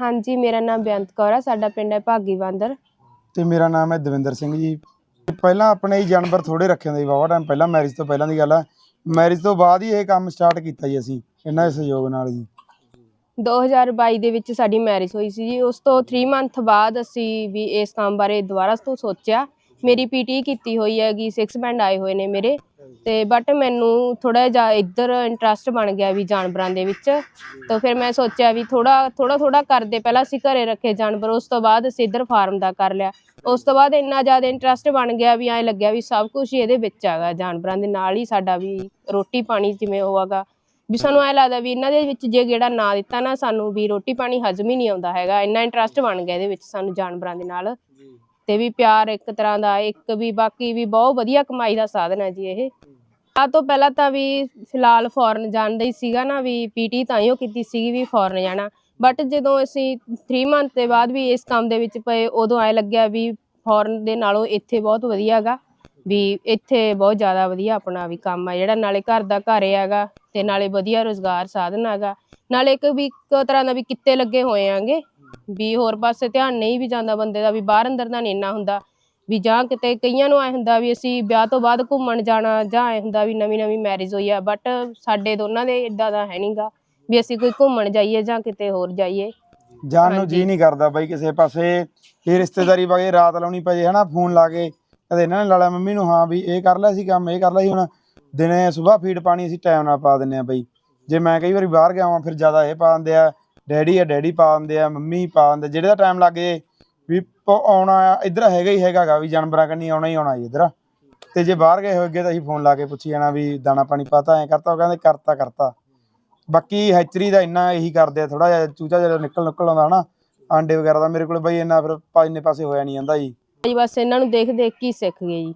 ਹਾਂਜੀ ਮੇਰਾ ਨਾਮ ਬੇਅੰਤ ਕੌਰ ਆ ਸਾਡਾ ਪਿੰਡ ਹੈ ਭਾਗੀ ਬਾਂਦਰ। ਤੇ ਮੇਰਾ ਨਾਮ ਹੈ ਦਵਿੰਦਰ ਸਿੰਘ ਜੀ। ਪਹਿਲਾਂ ਆਪਣੇ ਹੀ ਜਾਨਵਰ ਥੋੜੇ ਰੱਖੇ ਹੁੰਦੇ ਸੀ ਵਾਵਾ ਟਾਈਮ ਪਹਿਲਾਂ ਮੈਰਿਜ ਤੋਂ ਪਹਿਲਾਂ ਦੀ ਗੱਲ ਹੈ ਮੈਰਿਜ ਤੋਂ ਬਾਅਦ ਹੀ ਇਹ ਕੰਮ ਸਟਾਰਟ ਕੀਤਾ ਜੀ ਅਸੀਂ ਇਹਨਾਂ ਦੇ ਸਹਿਯੋਗ ਨਾਲ ਜੀ। 2022 ਦੇ ਵਿੱਚ ਸਾਡੀ ਮੈਰਿਜ ਹੋਈ ਸੀ ਜੀ ਉਸ ਤੋਂ 3 ਮੰਥ ਬਾਅਦ ਅਸੀਂ ਵੀ ਇਸ ਕੰਮ ਬਾਰੇ ਦੁਬਾਰਾ ਤੋਂ ਸੋਚਿਆ। ਮੇਰੀ ਪੀਟੀ ਕੀਤੀ ਹੋਈ ਹੈਗੀ 6 ਬੈਂਡ ਆਏ ਹੋਏ ਨੇ ਮੇਰੇ। ਤੇ ਬਟ ਮੈਨੂੰ ਥੋੜਾ ਜਿਹਾ ਇੱਧਰ ਇੰਟਰਸਟ ਬਣ ਗਿਆ ਵੀ ਜਾਨਵਰਾਂ ਦੇ ਵਿੱਚ। ਤਾਂ ਫਿਰ ਮੈਂ ਸੋਚਿਆ ਵੀ ਥੋੜਾ ਥੋੜਾ ਥੋੜਾ ਕਰਦੇ, ਪਹਿਲਾਂ ਅਸੀਂ ਘਰੇ ਰੱਖੇ ਜਾਨਵਰ, ਉਸ ਤੋਂ ਬਾਅਦ ਅਸੀਂ ਇੱਧਰ ਫਾਰਮ ਦਾ ਕਰ ਲਿਆ। ਉਸ ਤੋਂ ਬਾਅਦ ਇੰਨਾ ਜ਼ਿਆਦਾ ਇੰਟਰਸਟ ਬਣ ਗਿਆ ਵੀ ਐਂ ਲੱਗਿਆ ਵੀ ਸਭ ਕੁਝ ਹੀ ਇਹਦੇ ਵਿੱਚ ਹੈਗਾ, ਜਾਨਵਰਾਂ ਦੇ ਨਾਲ ਹੀ ਸਾਡਾ ਵੀ ਰੋਟੀ ਪਾਣੀ ਜਿਵੇਂ ਹੋਵਾਗਾ ਵੀ ਸਾਨੂੰ ਐ ਲੱਗਦਾ ਵੀ ਇਹਨਾਂ ਦੇ ਵਿੱਚ ਜੇ ਗੇੜਾ ਨਾ ਦਿੱਤਾ ਨਾ ਸਾਨੂੰ ਵੀ ਰੋਟੀ ਪਾਣੀ ਹਜ਼ਮ ਹੀ ਨਹੀਂ ਆਉਂਦਾ ਹੈਗਾ। ਇੰਨਾ ਇੰਟਰਸਟ ਬਣ ਗਿਆ ਇਹਦੇ ਵਿੱਚ ਸਾਨੂੰ ਜਾਨਵਰਾਂ ਦੇ ਨਾਲ। ਤੇ ਵੀ ਪਿਆਰ ਇੱਕ ਤਰ੍ਹਾਂ ਦਾ, ਇੱਕ ਵੀ, ਬਾਕੀ ਵੀ ਬਹੁਤ ਵਧੀਆ ਕਮਾਈ ਦਾ ਸਾਧਨ ਹੈ ਜੀ ਇਹ। ਆ ਤੋਂ ਪਹਿਲਾਂ ਤਾਂ ਵੀ ਫਿਲਹਾਲ ਫੋਰਨ ਜਾਣ ਦਾ ਹੀ ਸੀਗਾ ਨਾ, ਵੀ ਪੀਟੀ ਤਾਂ ਹੀ ਉਹ ਕੀਤੀ ਸੀਗੀ ਵੀ ਫੋਰਨ ਜਾਣਾ। ਬਟ ਜਦੋਂ ਅਸੀਂ 3 ਮੰਥ ਦੇ ਬਾਅਦ ਵੀ ਇਸ ਕੰਮ ਦੇ ਵਿੱਚ ਪਏ, ਉਦੋਂ ਐ ਲੱਗਿਆ ਵੀ ਫੋਰਨ ਦੇ ਨਾਲੋਂ ਇੱਥੇ ਬਹੁਤ ਵਧੀਆ ਹੈਗਾ ਵੀ ਇੱਥੇ ਬਹੁਤ ਜ਼ਿਆਦਾ ਵਧੀਆ ਆਪਣਾ ਵੀ ਕੰਮ ਆ ਜਿਹੜਾ, ਨਾਲੇ ਘਰ ਦਾ ਘਰ ਹੈਗਾ ਤੇ ਨਾਲੇ ਵਧੀਆ ਰੋਜ਼ਗਾਰ ਸਾਧਨ ਹੈਗਾ। ਨਾਲੇ ਇੱਕ ਵੀ ਇੱਕ ਤਰ੍ਹਾਂ ਦਾ ਵੀ ਕਿੱਤੇ ਲੱਗੇ ਹੋਏ ਆਂਗੇ ਵੀ ਹੋਰ ਪਾਸੇ ਧਿਆਨ ਨਹੀਂ ਵੀ ਜਾਂਦਾ ਬੰਦੇ ਦਾ ਵੀ ਬਾਹਰ ਅੰਦਰ ਦਾ ਨਹੀਂ ਇੰਨਾ ਹੁੰਦਾ। ਵੀ ਜਾਂ ਕਿਤੇ ਕਈਆਂ ਨੂੰ ਐ ਹੁੰਦਾ ਵੀ ਅਸੀਂ ਵਿਆਹ ਤੋਂ ਬਾਅਦ ਘੁੰਮਣ ਜਾਣਾ ਜਾਂ ਐ ਹੁੰਦਾ ਵੀ ਨਵੀਂ ਨਵੀਂ ਮੈਰਿਜ ਹੋਈ ਆ ਬਟ ਸਾਡੇ ਦੋਨਾਂ ਦੇ ਇਦਾਂ ਦਾ ਹੈ ਨਹੀਂਗਾ ਵੀ ਅਸੀਂ ਕੋਈ ਘੁੰਮਣ ਜਾਈਏ ਜਾਂ ਕਿਤੇ ਹੋਰ ਜਾਈਏ। ਜਾਣ ਨੂੰ ਜੀ ਨਹੀਂ ਕਰਦਾ ਬਾਈ ਕਿਸੇ ਪਾਸੇ। ਇਹ ਰਿਸ਼ਤੇਦਾਰੀ ਵਗੇ ਰਾਤ ਲਾਉਣੀ ਪਏ ਹਨਾ ਫੋਨ ਲਾ ਕੇ। ਕਦੇ ਇਹਨਾਂ ਨੇ ਲਾ ਲਿਆ ਮੰਮੀ ਨੂੰ ਹਾਂ ਵੀ ਇਹ ਕਰ ਲਿਆ ਸੀ ਕੰਮ ਇਹ ਕਰ ਸੀ ਹੁਣ ਦਿਨੇ ਸਵੇਰ ਫੀਡ ਪਾਣੀ ਅਸੀਂ ਟਾਈਮ ਨਾਲ ਪਾ ਦਿੰਨੇ ਆ ਬਈ। ਜੇ ਮੈਂ ਕਈ ਵਾਰੀ ਬਾਹਰ ਗਿਆ ਵਾਂ ਫਿਰ ਜ਼ਿਆਦਾ ਇਹ ਪਾ ਦਿੰਦੇ ਆ। ਡੈਡੀ ਆ ਡੈਡੀ ਪਾ ਦਿੰਦੇ ਆ ਮੰਮੀ ਪਾ ਦਿੰਦੇ ਜਿਹੜੇ ਦਾ ਟਾਈਮ ਲੱਗ ਜੇ ਵੀ ਪ- ਆਉਣਾ ਆ ਇੱਧਰ ਹੈਗਾ ਹੀ ਹੈਗਾ ਗਾ ਵੀ ਜਾਨਵਰਾਂ ਕੰਨੀ ਆਉਣਾ ਹੀ ਆਉਣਾ ਜੀ ਇੱਧਰ। ਤੇ ਜੇ ਬਾਹਰ ਗਏ ਹੋਏਗੇ ਤਾਂ ਅਸੀਂ ਫੋਨ ਲਾ ਕੇ ਪੁੱਛੀ ਜਾਣਾ ਵੀ ਦਾਣਾ ਪਾਣੀ ਪਾਤਾ ਐ ਕਰਤਾ ਉਹ ਕਹਿੰਦੇ ਕਰਤਾ ਕਰਤਾ। ਬਾਕੀ ਹੈਚਰੀ ਦਾ ਇੰਨਾ ਇਹੀ ਕਰਦੇ ਆ ਥੋੜਾ ਜਿਹਾ ਚੂਚਾ ਜਦੋਂ ਨਿਕਲ ਨਿਕਲ ਆਉਂਦਾ ਹਨਾ ਆਂਡੇ ਵਗੈਰਾ ਦਾ ਮੇਰੇ ਕੋਲ ਬਈ ਇੰਨਾ ਫਿਰ ਪਾਜਨੇ ਪਾਸੇ ਹੋਇਆ ਨਹੀਂ ਜਾਂਦਾ ਜੀ। ਜੀ ਬਸ ਇਹਨਾਂ ਨੂੰ ਦੇਖ ਦੇਖ ਕੇ ਹੀ ਸਿੱਖ ਗਏ ਜੀ।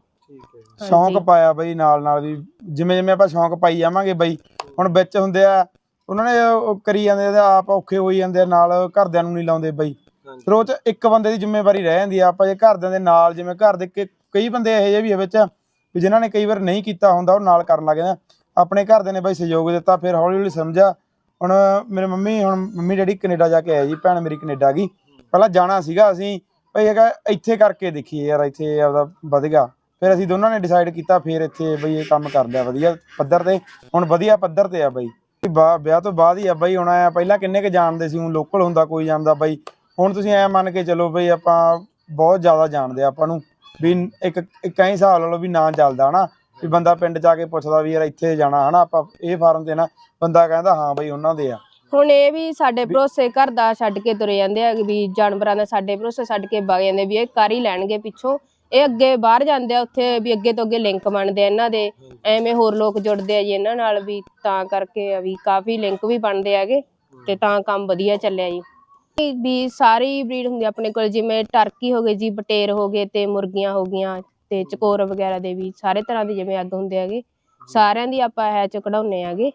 ਸ਼ੌਂਕ ਪਾਇਆ ਬਈ ਨਾਲ ਨਾਲ ਵੀ ਜਿਵੇਂ ਜਿਵੇਂ ਆਪਾਂ ਸ਼ੌਂਕ ਪਾਈ ਜਾਵਾਂਗੇ ਬਈ ਹੁਣ ਵਿੱਚ ਹੁੰਦੇ ਆ ਉਹਨਾਂ ਨੇ ਉਹ ਕਰੀ ਜਾਂਦੇ ਤੇ ਆਪ ਔਖੇ ਹੋਈ ਜਾਂਦੇ ਆ ਨਾਲ ਘਰਦਿਆਂ ਨੂੰ ਨਹੀਂ ਲਾਉਂਦੇ ਬਈ। ਫਿਰ ਉਹ ਚ ਇੱਕ ਬੰਦੇ ਦੀ ਜ਼ਿੰਮੇਵਾਰੀ ਰਹਿ ਜਾਂਦੀ ਆ ਆਪਾਂ ਜੇ ਘਰਦਿਆਂ ਦੇ ਨਾਲ ਜਿਵੇਂ ਘਰ ਦੇ ਕਿ- ਕਈ ਬੰਦੇ ਇਹੋ ਜਿਹੇ ਵੀ ਆ ਵਿੱਚ ਵੀ ਜਿਨ੍ਹਾਂ ਨੇ ਕਈ ਵਾਰ ਨਹੀਂ ਕੀਤਾ ਹੁੰਦਾ ਉਹ ਨਾਲ ਕਰਨ ਲੱਗ ਜਾਂਦੇ ਆ। ਆਪਣੇ ਘਰਦੇ ਨੇ ਬਈ ਸਹਿਯੋਗ ਦਿੱਤਾ ਫਿਰ ਹੌਲੀ ਹੌਲੀ ਸਮਝਿਆ। ਹੁਣ ਮੇਰੇ ਮੰਮੀ ਹੁਣ ਮੰਮੀ ਡੈਡੀ ਕੈਨੇਡਾ ਜਾ ਕੇ ਆਏ ਜੀ ਭੈਣ ਮੇਰੀ ਕੈਨੇਡਾ ਗਈ। ਪਹਿਲਾਂ ਜਾਣਾ ਸੀਗਾ ਅਸੀਂ ਭਈ ਹੈਗਾ ਇੱਥੇ ਕਰਕੇ ਦੇਖੀਏ ਯਾਰ ਇੱਥੇ ਆਪਦਾ ਵਧ ਗਿਆ। ਫਿਰ ਅਸੀਂ ਦੋਨਾਂ ਨੇ ਡਿਸਾਈਡ ਕੀਤਾ ਫਿਰ ਇੱਥੇ ਬਈ ਇਹ ਕੰਮ ਕਰ ਲਿਆ ਵਧੀਆ ਪੱਧਰ ਤੇ। ਹੁਣ ਵਧੀਆ ਪੱਧਰ ਤੇ ਆ ਬਈ। ਬਾ- ਵਿਆਹ ਤੋਂ ਬਾਅਦ ਹੀ ਆ ਬਈ ਹੁਣ ਆਇਆ ਪਹਿਲਾਂ ਕਿੰਨੇ ਕ ਜਾਣਦੇ ਸੀ ਹੁਣ ਲੋਕਲ ਹੁੰਦਾ ਕੋਈ ਜਾਣਦਾ ਬਈ। ਹੁਣ ਤੁਸੀਂ ਐ ਮੰਨ ਕੇ ਚੱਲੋ ਬਈ ਆਪਾਂ ਬਹੁਤ ਜ਼ਿਆਦਾ ਜਾਣਦੇ ਆ ਆਪਾਂ ਨੂੰ ਵੀ ਇੱਕ ਇੱਕ ਐਂ ਹਿਸਾਬ ਲਾ ਲਓ ਵੀ ਨਾਂ ਚੱਲਦਾ ਹਨਾ? ਵੀ ਬੰਦਾ ਪਿੰਡ ਜਾ ਕੇ ਪੁੱਛਦਾ ਵੀ ਯਾਰ ਇੱਥੇ ਜਾਣਾ ਹਨਾ? ਆਪਾਂ ਇਹ ਫਾਰਮ ਤੇ ਨਾ ਬੰਦਾ ਕਹਿੰਦਾ ਹਾਂ ਬਈ ਉਹਨਾਂ ਦੇ ਆ। ਹੁਣ ਇਹ ਵੀ ਸਾਡੇ ਭਰੋਸੇ ਘਰ ਦਾ ਛੱਡ ਕੇ ਤੁਰੇ ਜਾਂਦੇ ਆ ਵੀ ਜਾਨਵਰਾਂ ਦਾ ਸਾਡੇ ਭਰੋਸੇ ਛੱਡ ਕੇ ਵਗ ਜਾਂਦੇ ਵੀ ਇਹ ਕਰ ਹੀ ਲੈਣਗੇ ਪਿੱਛੋਂ। ਇਹ ਅੱਗੇ ਬਾਹਰ ਜਾਂਦੇ ਆ, ਉੱਥੇ ਵੀ ਅੱਗੇ ਤੋਂ ਅੱਗੇ ਲਿੰਕ ਬਣਦੇ ਆ ਇਹਨਾਂ ਦੇ। ਐਵੇਂ ਹੋਰ ਲੋਕ ਜੁੜਦੇ ਆ ਜੀ ਇਹਨਾਂ ਨਾਲ ਵੀ, ਤਾਂ ਕਰਕੇ ਆ ਵੀ ਕਾਫੀ ਲਿੰਕ ਵੀ ਬਣਦੇ ਹੈਗੇ, ਤੇ ਤਾਂ ਕੰਮ ਵਧੀਆ ਚੱਲਿਆ ਜੀ। ਇਹ ਵੀ ਸਾਰੀ ਬਰੀਡ ਹੁੰਦੀ ਆ ਆਪਣੇ ਕੋਲ, ਜਿਵੇਂ ਟਰਕੀ ਹੋ ਗਏ ਜੀ, ਬਟੇਰ ਹੋ ਗਏ ਤੇ ਮੁਰਗੀਆਂ ਹੋ ਗਈਆਂ, ਤੇ ਚਕੋਰ ਵਗੈਰਾ ਦੇ ਵੀ ਸਾਰੇ ਤਰ੍ਹਾਂ ਦੇ ਜਿਵੇਂ ਅੱਗ ਹੁੰਦੇ ਹੈਗੇ, ਸਾਰਿਆਂ ਦੀ ਆਪਾਂ ਹੈਚ ਕਢਾਉਨੇ ਹੈਗੇ।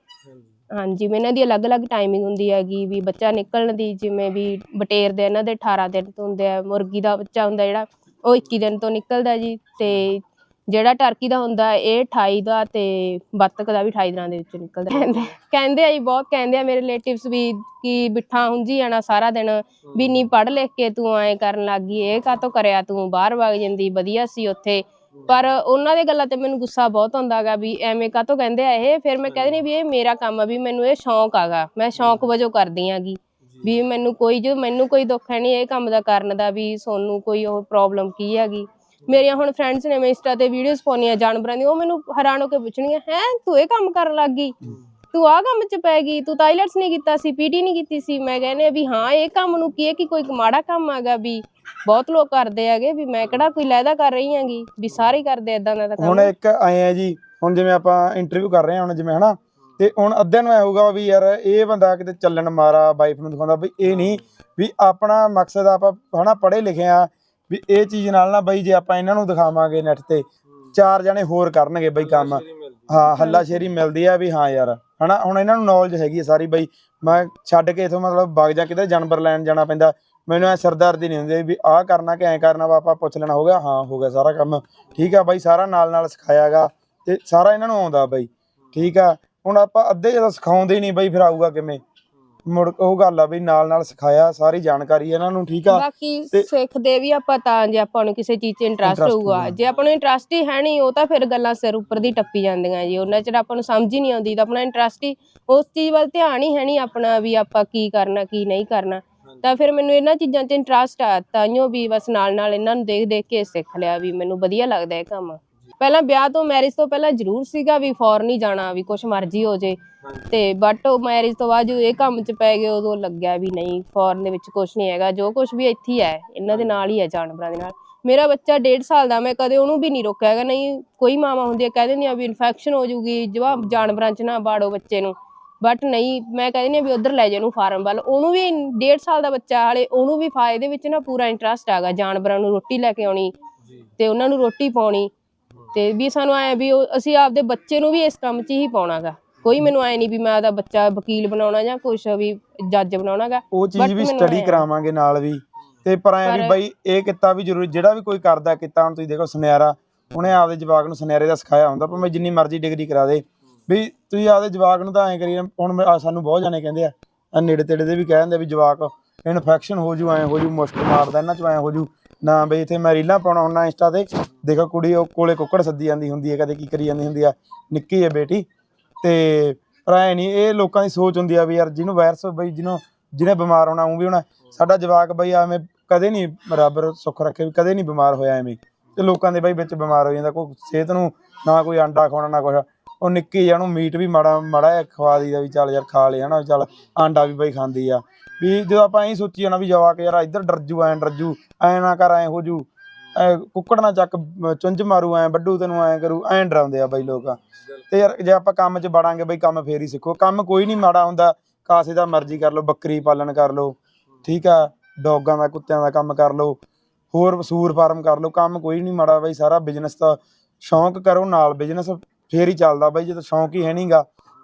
ਹਾਂਜੀ ਵੀ ਇਹਨਾਂ ਦੀ ਅਲੱਗ-ਅਲੱਗ ਟਾਈਮਿੰਗ ਹੁੰਦੀ ਹੈਗੀ, ਵੀ ਬੱਚਾ ਨਿਕਲਣ ਦੀ ਜਿਵੇਂ ਵੀ ਬਟੇਰ ਦੇ ਇਹਨਾਂ ਦੇ 18 ਦਿਨ ਤੋਂ ਹੁੰਦੇ ਆ, ਮੁਰਗੀ ਦਾ ਬੱਚਾ ਹੁੰਦਾ ਜਿਹੜਾ ਉਹ 21 ਦਿਨ ਤੋਂ ਨਿਕਲਦਾ ਜੀ ਤੇ ਜਿਹੜਾ ਟਰਕੀ ਦਾ ਹੁੰਦਾ ਇਹ 28 ਦਾ ਤੇ ਬੱਤਕ ਦਾ ਵੀ 28 ਦਿਨਾਂ ਦੇ ਵਿੱਚ ਨਿਕਲਦਾ। ਕਹਿੰਦੇ। ਕਹਿੰਦੇ ਆ ਜੀ ਬਹੁਤ ਕਹਿੰਦੇ ਆ ਮੇਰੇ ਰਿਲੇਟਿਵਸ ਵੀ ਕਿ ਬਿੱਠਾ ਹੁੰਜੀ ਜਾਣਾ ਸਾਰਾ ਦਿਨ ਵੀ ਨਹੀਂ ਪੜ੍ਹ ਲਿਖ ਕੇ ਤੂੰ ਐਂ ਕਰਨ ਲੱਗੀ ਇਹ ਕਾਤੋਂ ਕਰਿਆ ਤੂੰ ਬਾਹਰ ਵਗ ਜਾਂਦੀ ਵਧੀਆ ਸੀ ਉੱਥੇ। ਪਰ ਉਹਨਾਂ ਦੇ ਗੱਲਾਂ ਤੇ ਮੈਨੂੰ ਗੁੱਸਾ ਬਹੁਤ ਆਉਂਦਾ ਹੈਗਾ ਵੀ ਐਵੇਂ ਕਾਤੋਂ ਕਹਿੰਦੇ ਆ ਇਹ? ਫਿਰ ਮੈਂ ਕਹਿੰਦੀ ਨਹੀਂ ਵੀ ਇਹ ਮੇਰਾ ਕੰਮ ਆ ਵੀ ਮੈਨੂੰ ਇਹ ਸ਼ੌਂਕ ਆਗਾ ਮੈਂ ਸ਼ੌਂਕ ਵਜੋਂ ਕਰਦੀ ਆਂਗੀ। ਵੀ ਮੈਨੂੰ ਕੋਈ ਜੋ ਮੈਨੂੰ ਕੋਈ ਦੁੱਖ ਹੈ ਨਹੀਂ ਇਹ ਕੰਮ ਦਾ ਕਰਨ ਦਾ ਵੀ ਸੋਨੂੰ ਕੋਈ ਉਹ ਪ੍ਰੋਬਲਮ ਕੀ ਹੈਗੀ। ਮੇਰੀਆਂ ਹੁਣ ਫਰੈਂਡਸ ਨੇ ਮੈਂ ਇੰਸਟਾ ਤੇ ਵੀਡੀਓਜ਼ ਪਾਉਣੀਆਂ ਜਾਨਵਰਾਂ ਦੀ ਉਹ ਮੈਨੂੰ ਹੈਰਾਨ ਹੋ ਕੇ ਪੁੱਛਣੀਆਂ ਹੈ ਤੂੰ ਇਹ ਕੰਮ ਕਰਨ ਲੱਗ ਗਈ? ਤੂੰ ਆਹ ਕੰਮ 'ਚ ਪੈ ਗਈ ਤੂੰ ਆਈਲੈਟਸ ਨਹੀਂ ਕੀਤਾ ਸੀ ਪੀਟੀ ਨਹੀਂ ਕੀਤੀ ਸੀ। ਮੈਂ ਕਹਿੰਦੇ ਆ ਵੀ ਹਾਂ ਇਹ ਕੰਮ ਨੂੰ ਕੀ ਹੈ ਕਿ ਕੋਈ ਮਾੜਾ ਕੰਮ ਹੈਗਾ ਵੀ ਬਹੁਤ ਲੋਕ ਕਰਦੇ ਹੈਗੇ ਵੀ ਮੈਂ ਕਿਹੜਾ ਕੋਈ ਲੈਦਾ ਕਰ ਰਹੀ ਹਾਂਗੀ ਵੀ ਸਾਰੇ ਕਰਦੇ ਇਦਾਂ ਦਾ ਤਾਂ ਕੰਮ। ਹੁਣ ਇੱਕ ਆਏ ਆ ਜੀ ਹੁਣ ਜਿਵੇਂ ਆਪਾਂ ਇੰਟਰਵਿਊ ਕਰ ਰਹੇ ਹਾਂ ਹੁਣ ਜਿਵੇਂ ਹਨਾ ਤੇ ਹੁਣ ਅੱਧਿਆਂ ਨੂੰ ਐ ਹੋਊਗਾ ਵੀ ਯਾਰ ਇਹ ਬੰਦਾ ਕਿਤੇ ਚੱਲਣ ਮਾਰਾ ਵਾਈਫ ਨੂੰ ਦਿਖਾਉਂਦਾ ਬਈ ਇਹ ਨਹੀਂ ਵੀ ਆਪਣਾ ਮਕਸਦ ਆਪਾਂ ਹਨਾ ਪੜ੍ਹੇ ਲਿਖੇ ਆ ਵੀ ਇਹ ਚੀਜ਼ ਨਾਲ ਨਾ ਬਈ ਜੇ ਆਪਾਂ ਇਹਨਾਂ ਨੂੰ ਦਿਖਾਵਾਂਗੇ ਨੈਟ ਤੇ ਚਾਰ ਜਣੇ ਹੋਰ ਕਰਨਗੇ ਬਈ ਕੰਮ। ਹਾਂ ਹੱਲਾ ਸ਼ੇਰੀ ਮਿਲਦੀ ਆ ਵੀ ਹਾਂ ਯਾਰ ਹਨਾ ਹੁਣ ਇਹਨਾਂ ਨੂੰ ਨੌਲੇਜ ਹੈਗੀ ਆ ਸਾਰੀ ਬਈ ਮੈਂ ਛੱਡ ਕੇ ਇਥੋਂ ਮਤਲਬ ਵਗ ਜਾ ਕਿਤੇ ਜਾਨਵਰ ਲੈਣ ਜਾਣਾ ਪੈਂਦਾ ਮੈਨੂੰ ਐ ਸਰਦਾਰਦੀ ਨਹੀਂ ਹੁੰਦੀ ਵੀ ਆਹ ਕਰਨਾ ਕਿ ਐ ਕਰਨਾ ਵਾ ਆਪਾਂ ਪੁੱਛ ਲੈਣਾ ਹੋ ਗਿਆ ਹਾਂ ਹੋ ਗਿਆ ਸਾਰਾ ਕੰਮ। ਠੀਕ ਆ ਬਾਈ ਸਾਰਾ ਨਾਲ ਨਾਲ ਸਿਖਾਇਆਗਾ ਤੇ ਸਾਰਾ ਇਹਨਾਂ ਨੂੰ ਆਉਂਦਾ ਬਾਈ ਠੀਕ ਆ। ਹੁਣ ਆਪਾਂ ਅੱਧੇ ਜਦੋਂ ਸਿਖਾਉਂਦੇ ਹੀ ਨਹੀਂ ਬਾਈ ਫਿਰ ਆਊਗਾ ਕਿਵੇਂ? ਮੁੜ ਉਹ ਗੱਲ ਆ ਬਈ ਨਾਲ ਨਾਲ ਸਿਖਾਇਆ ਸਾਰੀ ਜਾਣਕਾਰੀ ਇਹਨਾਂ ਨੂੰ ਠੀਕ ਆ? ਬਾਕੀ ਤੇ- ਸਿੱਖਦੇ ਵੀ ਆਪਾਂ ਤਾਂ ਜੇ ਆਪਾਂ ਨੂੰ ਕਿਸੇ ਚੀਜ਼ 'ਚ ਇੰਟਰਸਟ Interest ਹੋਊਗਾ। ਹੋਊਗਾ। ਜੇ ਆਪਾਂ ਨੂੰ ਇੰਟਰਸਟ ਹੀ ਹੈ ਨਹੀਂ ਉਹ ਤਾਂ ਫਿਰ ਗੱਲਾਂ ਸਿਰ ਉੱਪਰ ਦੀ ਟੱਪੀ ਜਾਂਦੀਆਂ ਜੀ। ਉਹਨਾਂ ਚਿਰ ਆਪਾਂ ਨੂੰ ਸਮਝ ਹੀ ਨਹੀਂ ਆਉਂਦੀ ਤਾਂ ਆਪਣਾ ਇੰਟਰਸਟ ਹੀ ਉਸ ਚੀਜ਼ ਵੱਲ ਧਿਆਨ ਹੀ ਹੈ ਨਹੀਂ ਆਪਣਾ ਵੀ ਆਪਾਂ ਕੀ ਕਰਨਾ ਕੀ ਨਹੀਂ ਕਰਨਾ। ਤਾਂ ਫਿਰ ਮੈਨੂੰ ਇਹਨਾਂ ਚੀਜ਼ਾਂ 'ਚ ਇੰਟਰਸਟ ਆ ਤਾਂਿਓ ਵੀ ਬਸ ਨਾਲ ਨਾਲ ਇਹਨਾਂ ਨੂੰ ਦੇਖ ਦੇਖ ਕੇ ਸਿੱਖ ਲਿਆ ਵੀ ਮੈਨੂੰ ਵਧੀਆ ਲੱਗਦਾ ਇਹ ਕੰਮ। ਪਹਿਲਾਂ ਵਿਆਹ ਤੋਂ ਮੈਰਿਜ ਤੋਂ ਪਹਿਲਾਂ ਜ਼ਰੂਰ ਸੀਗਾ ਵੀ ਫੋਰਨ ਹੀ ਜਾਣਾ ਵੀ ਕੁਛ ਮਰਜ਼ੀ ਹੋ ਜੇ। ਤੇ ਬਟ ਉਹ ਮੈਰਿਜ ਤੋਂ ਬਾਅਦ ਜਦੋਂ ਇਹ ਕੰਮ 'ਚ ਪੈ ਗਏ ਉਦੋਂ ਲੱਗਿਆ ਵੀ ਨਹੀਂ ਫੋਰਨ ਦੇ ਵਿੱਚ ਕੁਛ ਨਹੀਂ ਹੈਗਾ। ਜੋ ਕੁਛ ਵੀ ਇੱਥੇ ਹੀ ਹੈ ਇਹਨਾਂ ਦੇ ਨਾਲ ਹੀ ਹੈ ਜਾਨਵਰਾਂ ਦੇ ਨਾਲ। ਮੇਰਾ ਬੱਚਾ 1.5 ਸਾਲ ਦਾ ਮੈਂ ਕਦੇ ਉਹਨੂੰ ਵੀ ਨਹੀਂ ਰੋਕਿਆ। ਹੈਗਾ ਨਹੀਂ ਕੋਈ ਮਾਵਾ ਹੁੰਦੀ ਹੈ ਕਹਿ ਦਿੰਦੀਆਂ ਵੀ ਇਨਫੈਕਸ਼ਨ ਹੋ ਜੂਗੀ ਜਵਾ ਜਾਨਵਰਾਂ 'ਚ ਨਾ ਬਾੜੋ ਬੱਚੇ ਨੂੰ। ਬਟ ਨਹੀਂ ਮੈਂ ਕਹਿ ਦਿੰਦੀ ਹਾਂ ਵੀ ਉਧਰ ਲੈ ਜਾ ਉਹਨੂੰ ਫਾਰਮ ਵੱਲ। ਉਹਨੂੰ ਵੀ 1.5 ਸਾਲ ਦਾ ਬੱਚਾ ਹਾਲੇ ਉਹਨੂੰ ਵੀ ਫਾਇਦੇ ਵਿੱਚ ਨਾ ਪੂਰਾ ਇੰਟਰਸਟ ਹੈਗਾ। ਜਾਨਵਰਾਂ ਨੂੰ ਰੋਟੀ ਲੈ ਕੇ ਆਉਣੀ ਤੇ ਉਹਨਾਂ ਨੂੰ ਰੋਟੀ ਪਾਉਣੀ। ਤੇ ਵੀ ਸਾਨੂੰ ਐ ਵੀ ਉਹ- ਅਸੀਂ ਆਪਦੇ ਬੱਚੇ ਨੂੰ ਵੀ ਇਸ ਕੰਮ 'ਚ ਹੀ ਪਾਉਣਾਗਾ। ਕੋਈ ਮੈਨੂੰ ਐ ਨਹੀਂ ਵੀ ਮੈਂ ਆਪਦਾ ਬੱਚਾ ਵਕੀਲ ਬਣਾਉਣਾ ਜਾਂ ਕੁਛ ਵੀ ਜੱਜ ਬਣਾਉਣਾਗਾ। ਉਹ ਚੀਜ਼ But ਵੀ ਮੈਨੂੰ ਸਟੱਡੀ ਐਂ- ਕਰਾਵਾਂਗੇ ਨਾਲ ਵੀ। ਤੇ ਪਰ ਐ ਵੀ ਪਰ- ਬਈ ਇਹ ਕਿੱਤਾ ਵੀ ਜ਼ਰੂਰੀ ਜਿਹੜਾ ਵੀ ਕੋਈ ਕਰਦਾ ਕਿੱਤਾ ਹੁਣ ਤੁਸੀਂ ਦੇਖੋ ਸੁਨਿਆਰਾ ਉਹਨੇ ਆਪਦੇ ਜਵਾਕ ਨੂੰ ਸੁਨਿਆਰੇ ਦਾ ਸਿਖਾਇਆ ਹੁੰਦਾ ਭਾਵੇਂ ਜਿੰਨੀ ਮਰਜ਼ੀ ਡਿਗਰੀ ਕਰਾ ਦੇ। ਵੀ ਤੁਸੀਂ ਆਪਦੇ ਜਵਾਕ ਨੂੰ ਤਾਂ ਐਂ ਕਰੀ ਹੁਣ ਮੈਂ- ਆਹ ਸਾਨੂੰ ਬਹੁਤ ਜਾਣੇ ਕਹਿੰਦੇ ਆ ਆਹ ਨੇੜੇ ਤੇੜੇ ਦੇ ਵੀ ਕਹਿ ਦਿੰਦੇ ਆ ਵੀ ਜਵਾਕ ਇਨਫੈਕਸ਼ਨ ਹੋ ਜੂ ਐਂ ਹੋ ਜੂ ਮੁਸ਼ਕ ਮਾਰਦਾ ਇਹਨਾਂ ਚ ਐਂ ਹੋ ਜੂ। ਨਾ ਬਈ ਇੱਥੇ ਮੈਂ ਰੀਲਾਂ ਪਾਉਣਾ ਹੁੰਦਾ ਇੰਸਟਾ ਤੇ, ਦੇਖੋ ਕੁੜੀ ਉਹ ਕੋਲੇ ਕੁੱਕੜ ਸੱਦੀ ਜਾਂਦੀ ਹੁੰਦੀ ਹੈ, ਕਦੇ ਕੀ ਕਰੀ ਜਾਂਦੀ ਹੁੰਦੀ ਆ, ਨਿੱਕੀ ਹੈ ਬੇਟੀ। ਤੇ ਪਰ ਐ ਨਹੀਂ ਇਹ ਲੋਕਾਂ ਦੀ ਸੋਚ ਹੁੰਦੀ ਆ ਵੀ ਯਾਰ ਜਿਹਨੂੰ ਵਾਇਰਸ ਬਈ ਜਿਹਨੂੰ, ਜਿਹਨੇ ਬਿਮਾਰ ਹੋਣਾ ਉਹ ਵੀ ਹੋਣਾ। ਸਾਡਾ ਜਵਾਕ ਬਈ ਐਵੇਂ ਕਦੇ ਨਹੀਂ ਬਰਾਬਰ ਸੁੱਖ ਰੱਖੇ ਵੀ, ਕਦੇ ਨਹੀਂ ਬਿਮਾਰ ਹੋਇਆ ਐਵੇਂ। ਤੇ ਲੋਕਾਂ ਦੇ ਬਈ ਵਿੱਚ ਬਿਮਾਰ ਹੋ ਜਾਂਦਾ, ਕੋਈ ਸਿਹਤ ਨੂੰ ਨਾ ਕੋਈ ਆਂਡਾ ਖਾਣਾ ਨਾ ਕੁਛ। ਉਹ ਨਿੱਕੀ ਜਿਹੀ ਉਹਨੂੰ ਮੀਟ ਵੀ ਮਾੜਾ ਮਾੜਾ ਜਿਹਾ ਖਵਾ ਦਈਦਾ ਵੀ ਚੱਲ ਯਾਰ ਖਾ ਲਿਆ ਨਾ ਚੱਲ ਆਂਡਾ ਵੀ ਬਈ ਖਾਂਦੀ ਆ। ਵੀ ਜਦੋਂ ਆਪਾਂ ਐਂ ਸੋਚੀ ਜਾਣਾ ਵੀ ਜਵਾਕ ਯਾਰ ਇੱਧਰ ਡਰਜੂ ਐਂ ਡਰਜੂ ਐਂ ਨਾ ਕਰ, ਐਂ ਹੋ ਜੂ, ਐ ਕੁੱਕੜ ਨਾ ਚੱਕ ਚੁੰਝ ਮਾਰੂ, ਐਂ ਵੱਡੂ ਤੈਨੂੰ ਐਂ ਕਰੂ, ਐਂ ਡਰਾਉਂਦੇ ਆ ਬਾਈ ਲੋਕ। ਤੇ ਯਾਰ ਜੇ ਆਪਾਂ ਕੰਮ 'ਚ ਬੜਾਂਗੇ ਬਈ, ਕੰਮ ਫੇਰ ਹੀ ਸਿੱਖੋ। ਕੰਮ ਕੋਈ ਨਹੀਂ ਮਾੜਾ ਹੁੰਦਾ, ਕਾਸੇ ਦਾ ਮਰਜ਼ੀ ਕਰ ਲਓ, ਬੱਕਰੀ ਪਾਲਣ ਕਰ ਲਓ, ਠੀਕ ਆ, ਡੌਗਾਂ ਦਾ, ਕੁੱਤਿਆਂ ਦਾ ਕੰਮ ਕਰ ਲਓ, ਹੋਰ ਸੂਰ ਫਾਰਮ ਕਰ ਲਓ, ਕੰਮ ਕੋਈ ਨਹੀਂ ਮਾੜਾ ਬਾਈ, ਸਾਰਾ ਬਿਜ਼ਨਸ ਦਾ ਸ਼ੌਂਕ ਕਰੋ ਨਾਲ ਬਿਜ਼ਨਸ ਫੇਰ ਹੀ ਚੱਲਦਾ ਬਈ ਜਦੋਂ ਸ਼ੌਂਕ ਹੀ ਹੈ ਨਹੀਂਗਾ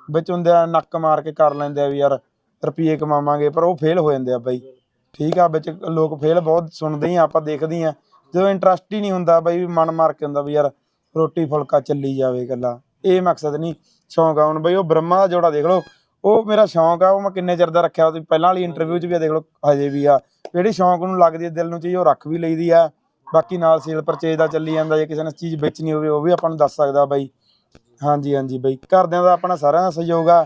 ਵਿੱਚ ਹੁੰਦੇ ਆ ਨੱਕ ਮਾਰ ਕੇ ਕਰ ਲੈਂਦੇ ਆ ਵੀ ਯਾਰ ਰੁਪਏ ਕਮਾਵਾਂਗੇ, ਪਰ ਉਹ ਫੇਲ ਹੋ ਜਾਂਦੇ ਆ ਬਾਈ। ਠੀਕ ਆ, ਵਿੱਚ ਲੋਕ ਫੇਲ ਬਹੁਤ ਸੁਣਦੇ ਹੀ ਆ, ਆਪਾਂ ਦੇਖਦੇ ਹੀ ਆ। ਜਦੋਂ ਇੰਟਰਸਟ ਹੀ ਨਹੀਂ ਹੁੰਦਾ ਬਈ, ਮਨ ਮਾਰ ਕੇ ਹੁੰਦਾ ਵੀ ਯਾਰ ਰੋਟੀ ਫੁਲਕਾ ਚੱਲੀ ਜਾਵੇ ਇਕੱਲਾ। ਇਹ ਮਕਸਦ ਨਹੀਂ, ਸ਼ੌਂਕ ਆ ਹੁਣ ਬਈ, ਉਹ ਬ੍ਰਹਮਾ ਦਾ ਜੋੜਾ ਦੇਖ ਲਓ। ਉਹ ਮੇਰਾ ਸ਼ੌਂਕ ਆ, ਉਹ ਮੈਂ ਕਿੰਨੇ ਚਿਰ ਦਾ ਰੱਖਿਆ ਤੁਸੀਂ ਪਹਿਲਾਂ ਵਾਲੀ ਇੰਟਰਵਿਊ 'ਚ ਵੀ ਆ, ਦੇਖ ਲਓ, ਹਜੇ ਵੀ ਆ। ਜਿਹੜੀ ਸ਼ੌਂਕ ਨੂੰ ਲੱਗਦੀ ਹੈ ਦਿਲ ਨੂੰ ਚੀਜ਼ ਉਹ ਰੱਖ ਵੀ ਲਈਦੀ ਆ। ਬਾਕੀ ਨਾਲ ਸੇਲ ਪਰਚੇਜ ਦਾ ਚੱਲੀ ਜਾਂਦਾ, ਜੇ ਕਿਸੇ ਨੇ ਚੀਜ਼ ਵੇਚਣੀ ਹੋਵੇ, ਉਹ ਵੀ ਆਪਾਂ ਨੂੰ ਦੱਸ ਸਕਦਾ ਬਾਈ। ਹਾਂਜੀ ਹਾਂਜੀ ਬਾਈ, ਘਰਦਿਆਂ ਦਾ ਆਪਣਾ ਸਾਰਿਆਂ ਦਾ ਸਹਿਯੋਗ ਆ।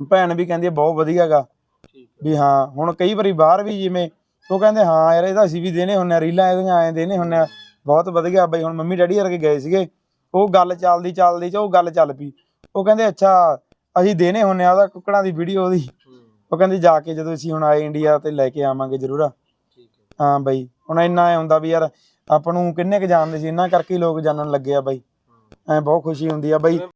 ਭੈਣ ਵੀ ਕਹਿੰਦੀ ਬਹੁਤ ਵਧੀਆ ਗਾ। ਵੀ ਹਾਂ ਹੁਣ ਕਈ ਵਾਰੀ ਬਾਹਰ ਵੀ ਜਿਵੇਂ ਉਹ ਕਹਿੰਦੇ ਹਾਂ ਯਾਰ ਇਹਦਾ ਅਸੀਂ ਵੀ ਦੇਣੇ ਹੁੰਨੇ ਆ ਰੀਲਾਂ ਇਹਦੀਆਂ ਐਂ ਦੇਣੇ ਹੁੰਨੇ ਆ। ਬਹੁਤ ਵਧੀਆ ਬਈ ਹੁਣ ਮੰਮੀ ਡੈਡੀ ਵਰਗੇ ਗਏ ਸੀਗੇ। ਉਹ ਗੱਲ ਚੱਲਦੀ ਚੱਲਦੀ ਚ ਉਹ ਗੱਲ ਚੱਲ ਪਈ। ਉਹ ਕਹਿੰਦੇ ਅੱਛਾ ਅਸੀਂ ਦੇਣੇ ਹੁੰਨੇ ਆ ਉਹਦਾ ਕੁੱਕੜਾਂ ਦੀ ਵੀਡੀਓ ਉਹਦੀ। ਉਹ ਕਹਿੰਦੀ ਜਾ ਕੇ ਜਦੋਂ ਅਸੀਂ ਹੁਣ ਆਏ ਇੰਡੀਆ ਤੇ ਲੈ ਕੇ ਆਵਾਂਗੇ ਜ਼ਰੂਰ। ਹਾਂ। ਬਈ ਹੁਣ ਇੰਨਾ ਐ ਹੁੰਦਾ ਵੀ ਯਾਰ ਆਪਾਂ ਨੂੰ ਕਿੰਨੇ ਕ ਜਾਣਦੇ ਸੀ ਇਹਨਾਂ ਕਰਕੇ ਹੀ ਲੋਕ ਜਾਣਨ ਲੱਗੇ ਆ ਬਈ। ਐ ਬਹੁਤ ਖੁਸ਼ੀ ਹੁੰਦੀ ਆ ਬਈ।